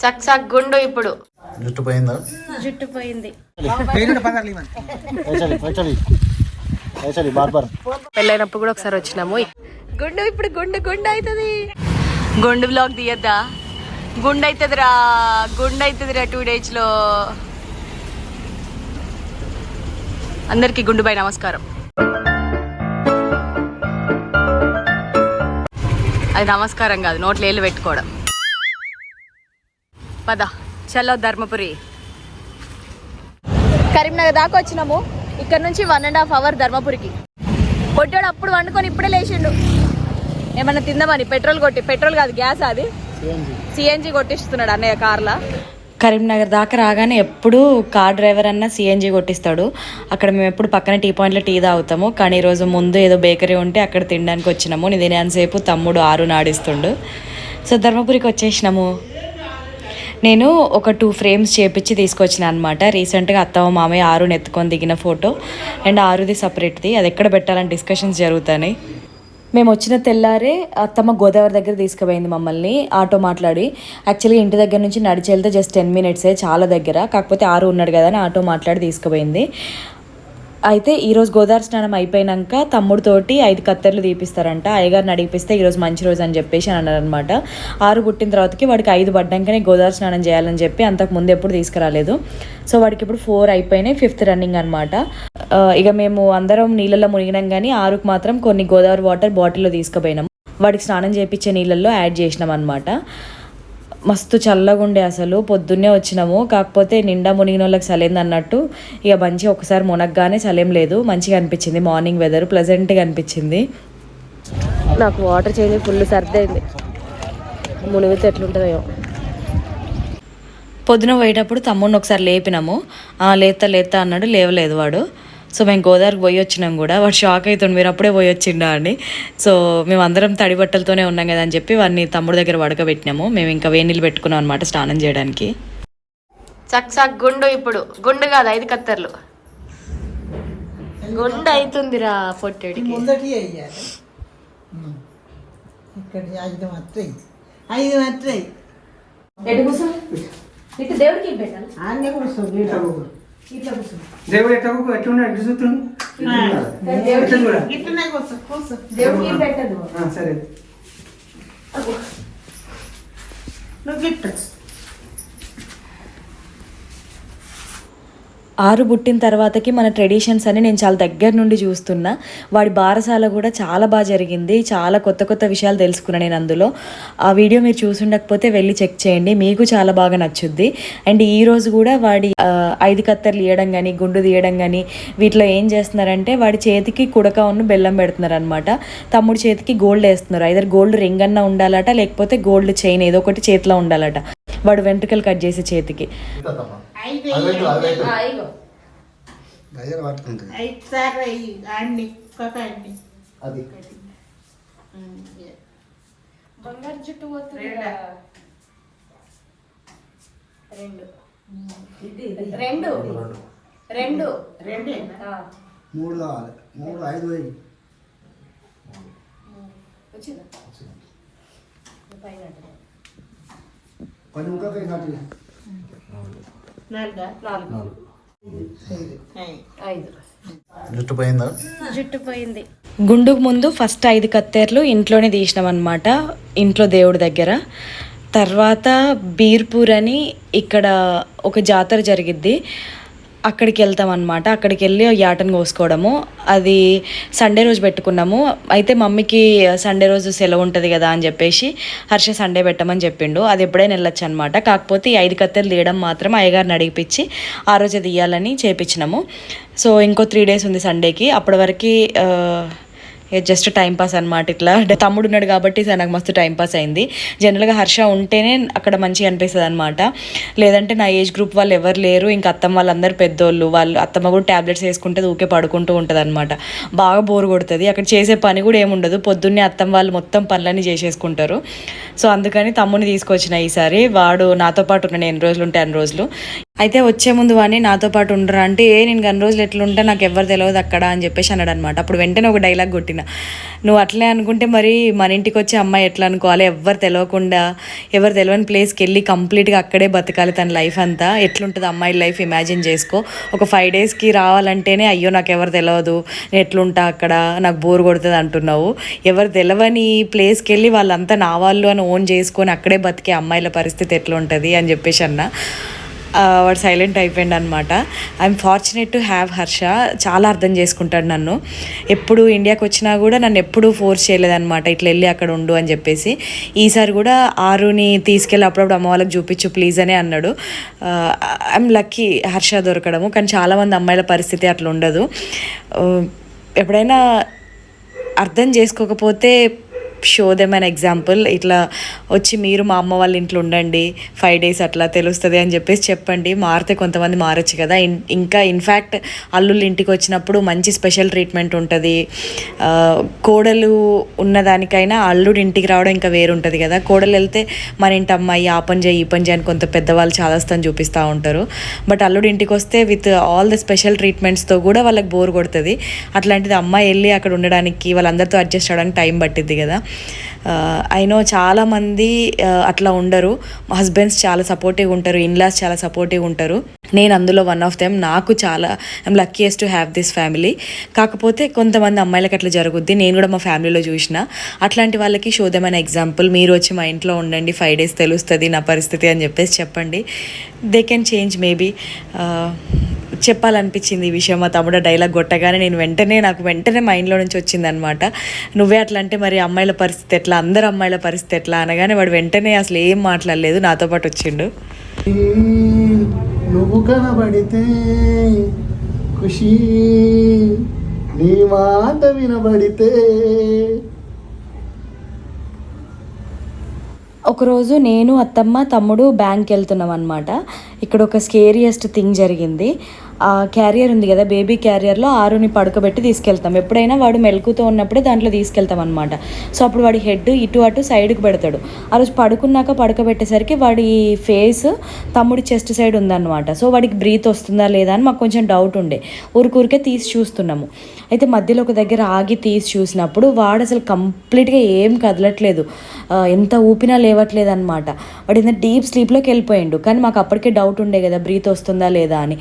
చక్ చక్ గుండు ఇప్పుడు. జుట్టు పోయిందా జుట్టు పోయింది పెళ్ళైనప్పుడు కూడా ఒకసారి వచ్చినాము. గుండు ఇప్పుడు గుండు గుండు అవుతుంది గుండు బ్లాగ్ తీయద్దా? గుండు అవుతుందిరా గుండు అవుతుందిరా టూ డేస్లో. అందరికి గుండు బై నమస్కారం. అది నమస్కారం కాదు నోట్లో ఏళ్ళు పెట్టుకోవడం. పద చలో ధర్మపురి. కరీంనగర్ దాకా వచ్చినాము. ఇక్కడ నుంచి వన్ అండ్ హాఫ్ అవర్ ధర్మపురికి. కొట్టాడు అప్పుడు వండుకొని ఇప్పుడే లేచిండు. ఏమన్నా తిందామని పెట్రోల్ కొట్టి పెట్రోల్ కాదు గ్యాస్ అది. సిఎన్జి కొట్టిస్తున్నాడు అన్నయ్య కార్లా. కరీంనగర్ దాకా రాగానే ఎప్పుడు కార్ డ్రైవర్ అన్న సిఎన్జి కొట్టిస్తాడు. అక్కడ మేము ఎప్పుడు పక్కన టీ పాయింట్లో టీ తాగుతాము. కానీ ఈరోజు ముందు ఏదో బేకరీ ఉంటే అక్కడ తినడానికి వచ్చినాము. నేను తినేంతసేపు తమ్ముడు ఆరు నాడిస్తుండు. సో ధర్మపురికి వచ్చేసినాము. నేను ఒక టూ ఫ్రేమ్స్ చేపించి తీసుకొచ్చిన అనమాట రీసెంట్గా అత్తమ్మ మామయ్య ఆరుని ఎత్తుకొని దిగిన ఫోటో అండ్ ఆరుది సపరేట్ది అది ఎక్కడ పెట్టాలని డిస్కషన్స్ జరుగుతాయి మేము వచ్చిన తెల్లారే అత్తమ్మ గోదావరి దగ్గర తీసుకుపోయింది మమ్మల్ని. ఆటో మాట్లాడి యాక్చువల్గా ఇంటి దగ్గర నుంచి నడిచి వెళ్తే జస్ట్ టెన్ మినిట్సే చాలా దగ్గర. కాకపోతే ఆరు ఉన్నాడు కదా అని ఆటో మాట్లాడి తీసుకుపోయింది. అయితే ఈరోజు గోదావరి స్నానం అయిపోయినాక తమ్ముడితోటి ఐదు కత్తెరలు తీపిస్తారంట. అయ్యగారిని అడిగిపిస్తే ఈరోజు మంచి రోజు అని చెప్పేసి అని అన్నారనమాట ఆరు పుట్టిన తర్వాతకి వాడికి ఐదు పడ్డాకనే గోదావరి స్నానం చేయాలని చెప్పి అంతకు ముందు ఎప్పుడు తీసుకురాలేదు. సో వాడికి ఇప్పుడు ఫోర్ అయిపోయినాయి ఫిఫ్త్ రన్నింగ్ అనమాట ఇక మేము అందరం నీళ్ళల్లో మునిగినాం కానీ ఆరుకు మాత్రం కొన్ని గోదావరి వాటర్ బాటిల్లో తీసుకుపోయినాం. వాడికి స్నానం చేయించే నీళ్ళల్లో యాడ్ చేసినాం అనమాట మస్తు చల్లగా ఉండే అసలు. పొద్దున్నే వచ్చినాము. కాకపోతే నిండా మునిగిన వాళ్ళకి సలేంది అన్నట్టు. ఇక మంచి ఒకసారి మునగ్గానే సలేం లేదు. మంచిగా అనిపించింది. మార్నింగ్ వెదర్ ప్లెజెంట్గా అనిపించింది. నాకు వాటర్ చేంజ్ ఫుల్ సర్ది అయింది మునిగితే ఎట్లుంటుందో పొద్దున పోయేటప్పుడు తమ్ముడిని ఒకసారి లేపినాము. "ఆ, లేతా లేతా అన్నాడు. లేవలేదు వాడు. సో మేము గోదావరికి పోయి వచ్చినాం కూడా వాడు షాక్ అవుతుండు మీరు అప్పుడే పోయి వచ్చిండా అని సో మేము అందరం తడి బట్టలతోనే ఉన్నాం కదా అని చెప్పి వాడిని తమ్ముడి దగ్గర పడకబెట్టినాము. మేము ఇంకా వేడి నీళ్ళు పెట్టుకున్నాం అనమాట స్నానం చేయడానికి. చక్ చక్ గుండు ఇప్పుడు. గుండు కాదు ఐదు కత్తర్లు. గుండు అవుతుందిరా పొట్టడికి. ఇక్కడ ఐదు మాత్రం ఐదు మాత్రం దేవుడికి పెట్టాలి. దేవుడు ఎట్లా ఎట్లున్నాడు? ఎట్లా చూస్తుండు? ఎట్లా చూడాలి ఇట్లనే కూర్చో కూర్చో దేవుడికి పెట్టదు ఆ, సరే నువ్వు గిట్ట ఆరు పుట్టిన తర్వాతకి మన ట్రెడిషన్స్ అని నేను చాలా దగ్గర నుండి చూస్తున్నా. వాడి బారసాల కూడా చాలా బాగా జరిగింది. చాలా కొత్త కొత్త విషయాలు తెలుసుకున్నాను నేను అందులో. ఆ వీడియో మీరు చూసుండకపోతే వెళ్ళి చెక్ చేయండి. మీకు చాలా బాగా నచ్చుద్ది. అండ్ ఈ రోజు కూడా వాడి ఐదు కత్తెరలు ఇవ్వడం కానీ గుండు తీయడం కానీ వీటిలో ఏం చేస్తున్నారంటే వాడి చేతికి కుడక ఉన్న బెల్లం పెడుతున్నారు అనమాట తమ్ముడి చేతికి గోల్డ్ వేస్తున్నారు. ఐదర్ గోల్డ్ రింగ్ అన్న ఉండాలట లేకపోతే గోల్డ్ చైన్ ఏదో ఒకటి చేతిలో ఉండాలట. వాడు వెంట్రుకలు కట్ చేసే చేతికి ఐదు గజలు అండి రెండు రెండు మూడు కావాలి మూడు ఐదు వెయ్యి పది నాటి జుట్టు పోయిందా? జుట్టు పోయింది. గుండుకు ముందు ఫస్ట్ ఐదు కత్తెరలు ఇంట్లోనే తీసినాం అనమాట ఇంట్లో దేవుడి దగ్గర. తర్వాత బీర్పూర్ అని ఇక్కడ ఒక జాతర జరిగిద్ది. అక్కడికి వెళ్తాం అనమాట అక్కడికి వెళ్ళి యాటను కోసుకోవడము. అది సండే రోజు పెట్టుకున్నాము. అయితే మమ్మీకి సండే రోజు సెలవు ఉంటుంది కదా అని చెప్పేసి హర్ష సండే పెట్టమని చెప్పిండు. అది ఎప్పుడైనా వెళ్ళొచ్చు అనమాట కాకపోతే ఈ ఐదు కత్తెలు తీయడం మాత్రం అయ్యగారిని అడిగిపించి ఆ రోజే తీయాలని చేపించినాము. సో ఇంకో త్రీ డేస్ ఉంది సండేకి. అప్పటి వరకు జస్ట్ టైం పాస్ అనమాట ఇట్లా. తమ్ముడు ఉన్నాడు కాబట్టి నాకు మస్తు టైం పాస్ అయింది. జనరల్గా హర్ష ఉంటేనే అక్కడ మంచిగా అనిపిస్తుంది అనమాట లేదంటే నా ఏజ్ గ్రూప్ వాళ్ళు ఎవరు లేరు ఇంకా అత్తమ్మ వాళ్ళందరూ పెద్దోళ్ళు వాళ్ళు అత్తమ్మ కూడా ట్యాబ్లెట్స్ వేసుకుంటే ఊకే పడుకుంటూ ఉంటుంది అనమాట బాగా బోర్ కొడుతుంది. అక్కడ చేసే పని కూడా ఏముండదు. పొద్దున్నే అత్తమ్మ వాళ్ళు మొత్తం పనులన్నీ చేసేసుకుంటారు. సో అందుకని తమ్ముని తీసుకొచ్చిన ఈసారి. వాడు నాతో పాటు ఉన్నాడు ఎన్ని రోజులు ఉంటే అన్ని రోజులు. అయితే వచ్చే ముందు వాడిని నాతో పాటు ఉండరా అంటే ఏ నేను అన్ని రోజులు ఎట్లుంటే? నాకు ఎవరు తెలియదు అక్కడ అని చెప్పేసి అన్నాడు అనమాట అప్పుడు వెంటనే ఒక డైలాగ్ కొట్టిన. నువ్వు అట్లే అనుకుంటే మరి మన ఇంటికి వచ్చే అమ్మాయి ఎట్లా అనుకోవాలి? ఎవరు తెలియకుండా ఎవరు తెలియని ప్లేస్కి వెళ్ళి కంప్లీట్గా అక్కడే బతకాలి తన లైఫ్ అంతా. ఎట్లుంటుంది అమ్మాయి లైఫ్? ఇమాజిన్ చేసుకో. ఒక ఫైవ్ డేస్కి రావాలంటేనే అయ్యో నాకు ఎవరు తెలియదు నేను ఎట్లుంటా అక్కడ? నాకు బోర్ కొడుతుంది అంటున్నావు. ఎవరు తెలియని ప్లేస్కి వెళ్ళి వాళ్ళంతా నా వాళ్ళు అని ఓన్ చేసుకొని అక్కడే బతికే అమ్మాయిల పరిస్థితి ఎట్లుంటుంది అని చెప్పేసి అన్న. వాడు సైలెంట్ అయిపోయింది అనమాట I'm fortunate to have Harsha. చాలా అర్థం చేసుకుంటాడు నన్ను. ఎప్పుడు ఇండియాకి వచ్చినా కూడా నన్ను ఎప్పుడూ ఫోర్స్ చేయలేదన్నమాట ఇట్లా వెళ్ళి అక్కడ ఉండు అని చెప్పేసి. ఈసారి కూడా ఆరుని తీసుకెళ్ళి అప్పుడప్పుడు అమ్మ వాళ్ళకి చూపించు ప్లీజ్ అనే అన్నాడు. ఐఎమ్ లక్కీ హర్ష దొరకడము. కానీ చాలామంది అమ్మాయిల పరిస్థితి అట్లా ఉండదు. ఎప్పుడైనా అర్థం చేసుకోకపోతే షో దెమ్ అన్ ఎగ్జాంపుల్ ఇట్లా వచ్చి మీరు మా అమ్మ వాళ్ళ ఇంట్లో ఉండండి ఫైవ్ డేస్ అట్లా తెలుస్తుంది అని చెప్పేసి చెప్పండి. మారితే కొంతమంది మారచ్చు కదా. ఇన్- ఇంకా ఇన్ఫ్యాక్ట్ అల్లుళ్ళు ఇంటికి వచ్చినప్పుడు మంచి స్పెషల్ ట్రీట్మెంట్ ఉంటుంది. కోడలు ఉన్నదానికైనా అల్లుడు ఇంటికి రావడం ఇంకా వేరు ఉంటుంది కదా. కోడలు వెళ్తే మన ఇంటి అమ్మాయి ఆ పని చేయి ఈ పని చేయి అని కొంత పెద్దవాళ్ళు చాలాస్తాను చూపిస్తూ ఉంటారు. బట్ అల్లుడు ఇంటికి వస్తే విత్ ఆల్ ద స్పెషల్ ట్రీట్మెంట్స్తో కూడా వాళ్ళకి బోర్ కొడుతుంది. అట్లాంటిది అమ్మాయి వెళ్ళి అక్కడ ఉండడానికి వాళ్ళందరితో అడ్జస్ట్ అవ్వడానికి టైం పట్టిద్ది కదా. Uh, ఐ నో చాలామంది uh, అట్లా ఉండరు. మా హస్బెండ్స్ చాలా సపోర్టివ్ ఉంటారు. ఇన్లాస్ చాలా సపోర్టివ్ ఉంటారు. నేను అందులో వన్ ఆఫ్ దెమ్ నాకు చాలా I'm luckiest to have this family కాకపోతే కొంతమంది అమ్మాయిలకి అట్లా జరుగుద్ది. నేను కూడా మా ఫ్యామిలీలో చూసిన. అట్లాంటి వాళ్ళకి శోధమైన ఎగ్జాంపుల్ మీరు వచ్చి మా ఇంట్లో ఉండండి. ఫైవ్ డేస్ తెలుస్తుంది నా పరిస్థితి అని చెప్పేసి చెప్పండి. దే కెన్ చేంజ్ మేబీ చెప్పాలనిపించింది ఈ విషయం. మా తమ్ముడు డైలాగ్ కొట్టగానే నేను వెంటనే నాకు వెంటనే మైండ్లో నుంచి వచ్చిందనమాట నువ్వే అట్లా అంటే మరి అమ్మాయిల పరిస్థితి ఎట్లా? అందరు అమ్మాయిల పరిస్థితి ఎట్లా? అనగానే వాడు వెంటనే అసలు ఏం మాట్లాడలేదు నాతో పాటు వచ్చిండు. నువ్వు కనబడితే ఖుషి నీ మాట వినబడితే ఒకరోజు నేను అత్తమ్మ తమ్ముడు బ్యాంక్కి వెళ్తున్నాం అనమాట ఇక్కడ ఒక స్కేరియస్ట్ థింగ్ జరిగింది. క్యారియర్ ఉంది కదా బేబీ క్యారియర్లో ఆరుని పడుకోబెట్టి తీసుకెళ్తాం. ఎప్పుడైనా వాడు మెలకుతో ఉన్నప్పుడే దాంట్లో తీసుకెళ్తాం అనమాట సో అప్పుడు వాడి హెడ్ ఇటు అటు సైడ్కి పెడతాడు. ఆ రోజు పడుకున్నాక పడుకోబెట్టేసరికి వాడి ఫేస్ తమ్ముడి చెస్ట్ సైడ్ ఉందన్నమాట. సో వాడికి బ్రీత్ వస్తుందా లేదా అని మాకు కొంచెం డౌట్ ఉండే. ఊరికూరికే తీసి చూస్తున్నాము. అయితే మధ్యలో ఒక దగ్గర ఆగి తీసి చూసినప్పుడు వాడు అసలు కంప్లీట్గా ఏం కదలట్లేదు. ఎంత ఊపినా లేవట్లేదు అనమాట వాడు ఇంత డీప్ స్లీప్లోకి వెళ్ళిపోయిండు. కానీ మాకు అప్పటికే డౌట్ ఉండే కదా బ్రీత్ వస్తుందా లేదా అని.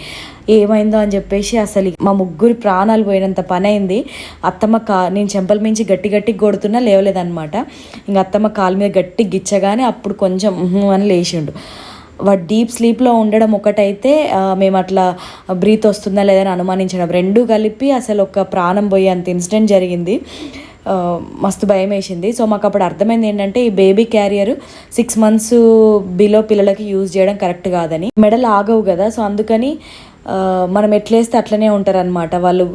ఏమైందో అని చెప్పేసి అసలు మా ముగ్గురి ప్రాణాలు పోయినంత పని అయింది అత్తమ్మ కా నేను చెంపల మించి గట్టి గట్టి కొడుతున్నా లేవలేదన్నమాట. ఇంకా అత్తమ్మ కాలు మీద గట్టి గిచ్చగానే అప్పుడు కొంచెం అని లేచిండు. వాడు డీప్ స్లీప్లో ఉండడం ఒకటైతే మేము అట్లా బ్రీత్ వస్తుందా లేదని అనుమానించడం రెండు కలిపి అసలు ఒక ప్రాణం పోయే అంత ఇన్సిడెంట్ జరిగింది. మస్తు భయం వేసింది. సో మాకు అప్పుడు అర్థమైంది ఏంటంటే ఈ baby carrier six months below పిల్లలకి యూజ్ చేయడం కరెక్ట్ కాదని. మెడలు ఆగవు కదా సో అందుకని మనం ఎట్లేస్తే అట్లనే ఉంటారనమాట వాళ్ళు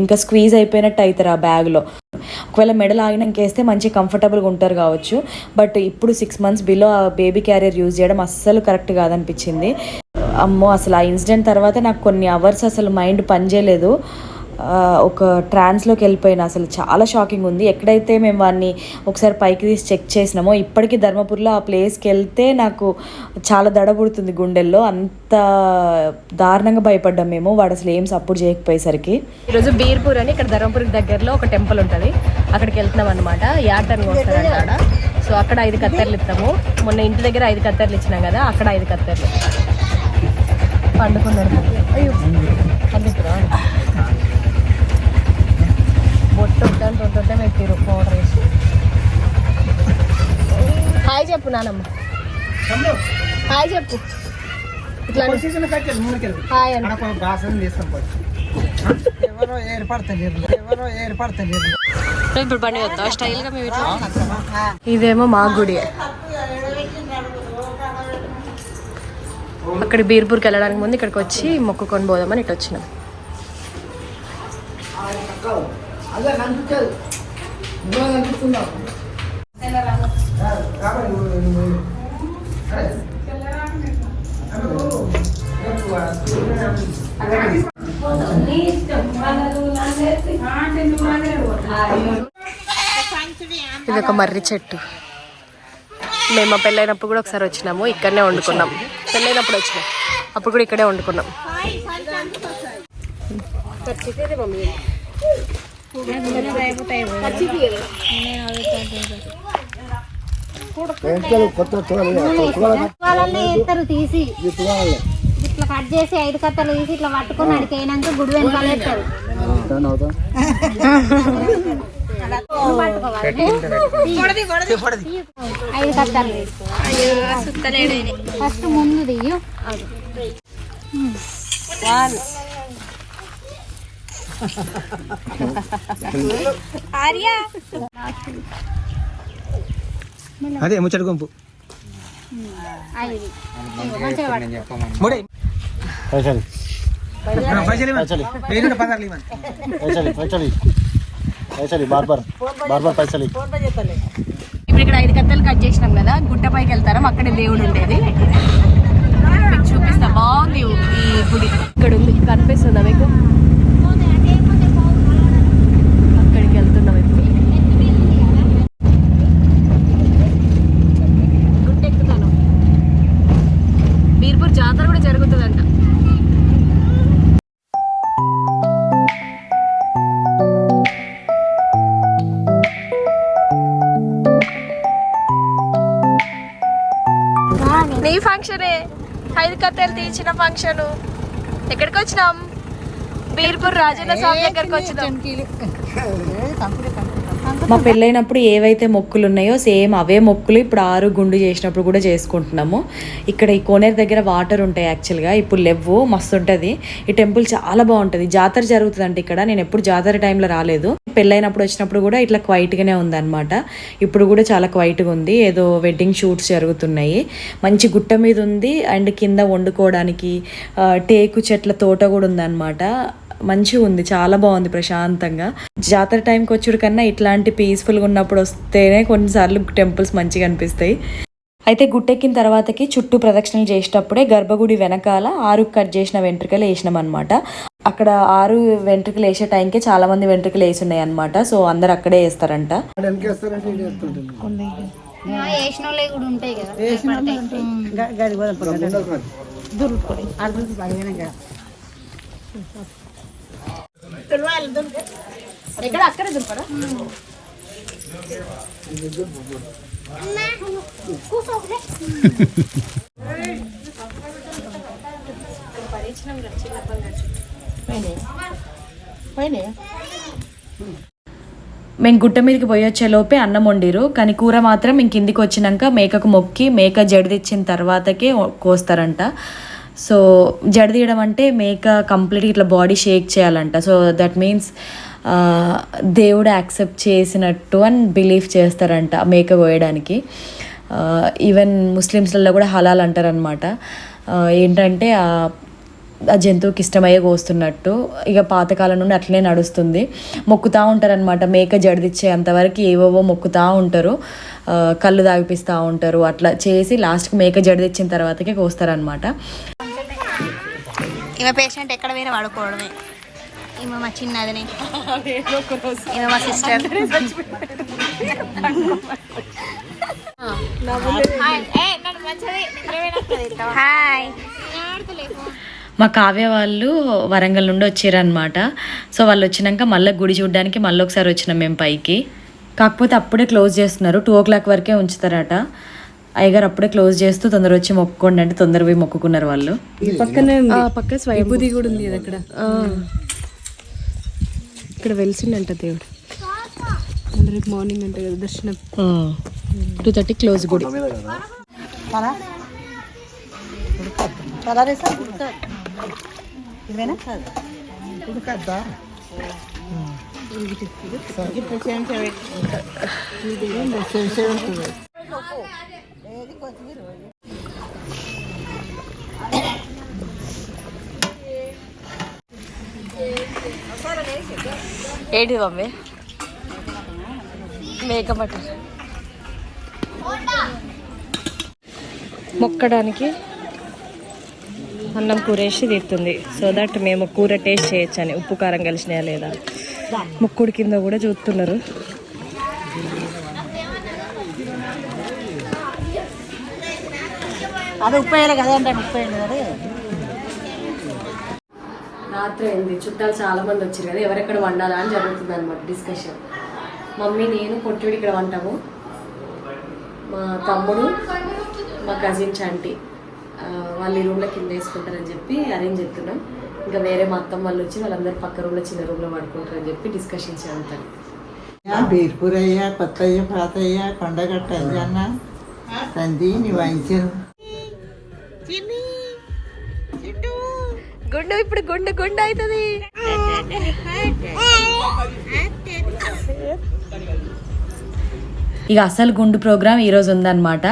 ఇంకా స్క్వీజ్ అయిపోయినట్టు అవుతారు ఆ బ్యాగ్లో. ఒకవేళ మెడల్ ఆగినాక వేస్తే మంచి కంఫర్టబుల్గా ఉంటారు కావచ్చు. బట్ ఇప్పుడు సిక్స్ మంత్స్ బిలో ఆ బేబీ క్యారియర్ యూజ్ చేయడం అస్సలు కరెక్ట్ కాదనిపించింది. అమ్మో అసలు ఆ ఇన్సిడెంట్ తర్వాత నాకు కొన్ని అవర్స్ అసలు మైండ్ పనిచేయలేదు. ఒక ట్రాన్స్లోకి వెళ్ళిపోయిన అసలు చాలా షాకింగ్ ఉంది. ఎక్కడైతే మేము వాడిని ఒకసారి పైకి తీసి చెక్ చేసినామో ఇప్పటికీ ధర్మపురిలో ఆ ప్లేస్కి వెళ్తే నాకు చాలా దడబుడుతుంది గుండెల్లో. అంత దారుణంగా భయపడ్డాం మేము. వాడు అసలు ఏం సపోర్ట్ చేయకపోయేసరికి. ఈరోజు బీర్పూర్ అని ఇక్కడ ధర్మపురి దగ్గరలో ఒక టెంపుల్ ఉంటుంది. అక్కడికి వెళ్తున్నాం అనమాట యాటర్ని వస్తారంట సో అక్కడ ఐదు కత్తెరలు ఇస్తాము. మొన్న ఇంటి దగ్గర ఐదు కత్తెరలు ఇచ్చినాం కదా అక్కడ ఐదు కత్తెరలు. పండుకున్నాడు అయ్యో. పండుకురా బొట్టు ఉంటుంటే ఉంటుంటే పెట్టిరు పౌడర్ వేసి హాయ్ చెప్పు నానమ్మ హాయ్ చెప్పు ఇట్లా అను. హాయ్ అన్న ఎవరో ఏర్పడతలేరు ఎవరో ఏర్పడతలేరు ఇప్పుడు బండి వద్దా స్టైల్గా మేము ఇట్లా ఇదేమో మా గుడి అక్కడ బీర్పూర్కి వెళ్ళడానికి ముందు ఇక్కడికి వచ్చి మొక్కుకొని పోదామని ఇటు వచ్చినాం అదే కనిపించదు. నువ్వే కనిపిస్తున్నావు ఇది ఒక మర్రి చెట్టు. మేము పెళ్ళైనప్పుడు కూడా ఒకసారి వచ్చినాము ఇక్కడనే వండుకున్నాం. పెళ్ళైనప్పుడు వచ్చినాం అప్పుడు కూడా ఇక్కడే వండుకున్నాం. వెంటలు తీసి ఇట్లా కట్ చేసి ఐదు కట్టలు తీసి ఇట్లా పట్టుకొని అడిగైనాక గుడి వెనక ఎత్తారు ఐదు కట్టలు ఫస్ట్ ముందు దియ్యు అదే ముచ్చట గుంపు. పైసలు. పైసలు పైసలు. పైసలు పైసలు. బార్బర్. బార్బర్ పైసలు. ఇప్పుడు ఇక్కడ ఐదు కత్తలు కట్ చేసినాం కదా గుట్టపైకి వెళ్తారా? అక్కడే దేవుడు ఉండేది. మీకు చూపిస్తా బాగుంది ఈ గుడి. ఇక్కడ ఉంది కనిపిస్తుందా మీకు? నీ ఫంక్షనే ఐదు కత్తెలు తీర్చిన ఫంక్షన్ ఎక్కడికి వచ్చినాం? బీర్పూర్ రాజన్న స్వామి దగ్గరికి వచ్చినాం. మా పెళ్ళైనప్పుడు ఏవైతే మొక్కులు ఉన్నాయో సేమ్ అవే మొక్కులు ఇప్పుడు ఆరు గుండు చేసినప్పుడు కూడా చేసుకుంటున్నాము. ఇక్కడ ఈ కోనేరు దగ్గర వాటర్ ఉంటాయి యాక్చువల్గా ఇప్పుడు లేవు మస్తు ఉంటుంది. ఈ టెంపుల్ చాలా బాగుంటుంది. జాతర జరుగుతుంది ఇక్కడ. నేను ఎప్పుడు జాతర టైంలో రాలేదు. పెళ్ళైనప్పుడు వచ్చినప్పుడు కూడా ఇట్లా క్వైట్గానే ఉందన్నమాట. ఇప్పుడు కూడా చాలా క్వైట్గా ఉంది. ఏదో వెడ్డింగ్ షూట్స్ జరుగుతున్నాయి. మంచి గుట్ట మీద ఉంది అండ్ కింద వండుకోవడానికి టేకు చెట్ల తోట కూడా ఉందన్నమాట. మంచిగా ఉంది. చాలా బాగుంది ప్రశాంతంగా. జాతర టైంకి వచ్చుడు కన్నా ఇట్లాంటి పీస్ఫుల్గా ఉన్నప్పుడు వస్తేనే కొన్నిసార్లు టెంపుల్స్ మంచిగా అనిపిస్తాయి. అయితే గుట్టెక్కిన తర్వాతకి చుట్టూ ప్రదక్షిణలు చేసేటప్పుడే గర్భగుడి వెనకాల ఆరు కట్ చేసిన వెంట్రుకలు వేసినాం అనమాట అక్కడ ఆరు వెంట్రుకలు వేసే టైంకి చాలా మంది వెంట్రుకలు వేసి ఉన్నాయి అనమాట సో అందరు అక్కడే వేస్తారంట. అక్కడే మేము గుట్ట మీదకి పోయొచ్చేలోపే లోపే అన్నం వండిరు కానీ కూర మాత్రం ఇంక కిందికి వచ్చినాక మేకకు మొక్కి మేక జడిదిచ్చిన తర్వాతకే కోస్తారంట. సో జడిదీయడం అంటే మేక కంప్లీట్ ఇట్లా బాడీ షేక్ చేయాలంట. సో దట్ మీన్స్ దేవుడు యాక్సెప్ట్ చేసినట్టు అని బిలీవ్ చేస్తారంట మేక కోయడానికి. ఈవెన్ ముస్లిమ్స్లలో కూడా హలాల్ అంటారనమాట ఏంటంటే ఆ జంతువుకి ఇష్టమయ్యే కోస్తున్నట్టు. ఇక పాతకాలం నుండి అట్లనే నడుస్తుంది. మొక్కుతూ ఉంటారనమాట మేక జడిదిచ్చే అంతవరకు ఏవేవో మొక్కుతూ ఉంటారు. కళ్ళు తాగిపిస్తూ ఉంటారు. అట్లా చేసి లాస్ట్కి మేక జడిదిచ్చిన తర్వాతకే కోస్తారనమాట ఇవ పేషెంట్ ఎక్కడ వేరే వాడుకోవడమే. మా చిన్నదిని మా సిస్టర్ హాయ్. మా కావ్య వాళ్ళు వరంగల్ నుండి వచ్చారనమాట సో వాళ్ళు వచ్చినాక మళ్ళీ గుడి చూడడానికి మళ్ళీ ఒకసారి వచ్చినాం మేము పైకి. కాకపోతే అప్పుడే క్లోజ్ చేస్తున్నారు. టూ ఓ క్లాక్ వరకే ఉంచుతారట. అయ్యగారు అప్పుడే క్లోజ్ చేస్తూ తొందర వచ్చి మొక్కుకోండి అంటే తొందర పోయి మొక్కుకున్నారు వాళ్ళు. పక్కనే ఉంది. పక్క స్వయంభూది కూడా ఉంది అక్కడ. ఇక్కడ వెలిసిండంట దేవుడు. రేపు మార్నింగ్ అంట కదా దర్శనం. టూ థర్టీ క్లోజ్ గుడి. ఏంటి మమ్మీ? మేకప్ మొక్కడానికి అన్నం కూరేసి తీరుతుంది. సో దట్ మేము కూర టేస్ట్ చేయొచ్చని. ఉప్పు కారం కలిసినాయా లేదా? ముక్కుడు కింద కూడా చూస్తున్నారు. అదే ఉప్పు వేయాలి కదా అంటే ఉప్పు వేయాలి కదా రాత్రి అయింది. చుట్టాలు చాలా మంది వచ్చారు కదా ఎవరెక్కడ వండాలా అని జరుగుతుంది అనమాట డిస్కషన్ మమ్మీ నేను పొట్టుడు ఇక్కడ వంటాము. మా తమ్ముడు మా కజిన్ చంటి ఆ, వాళ్ళు ఈ రూమ్లో కింద వేసుకుంటారని చెప్పి అరేంజ్ చేస్తున్నాం. ఇంకా వేరే మా అత్తమ్మ వాళ్ళు వచ్చి వాళ్ళందరూ పక్క రూమ్లో చిన్న రూమ్లో పడుకుంటారని చెప్పి డిస్కషన్ చేస్తారు బీర్పూరయ్య కొత్తయ్య పాతయ్య కొండగట్ట అన్న తంది నీ గుండు ఇప్పుడు గుండు గుండు అవుతుంది. ఇక అసలు గుండు ప్రోగ్రామ్ రోజు ఉందన్నమాట.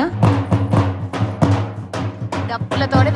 డప్పులతోనే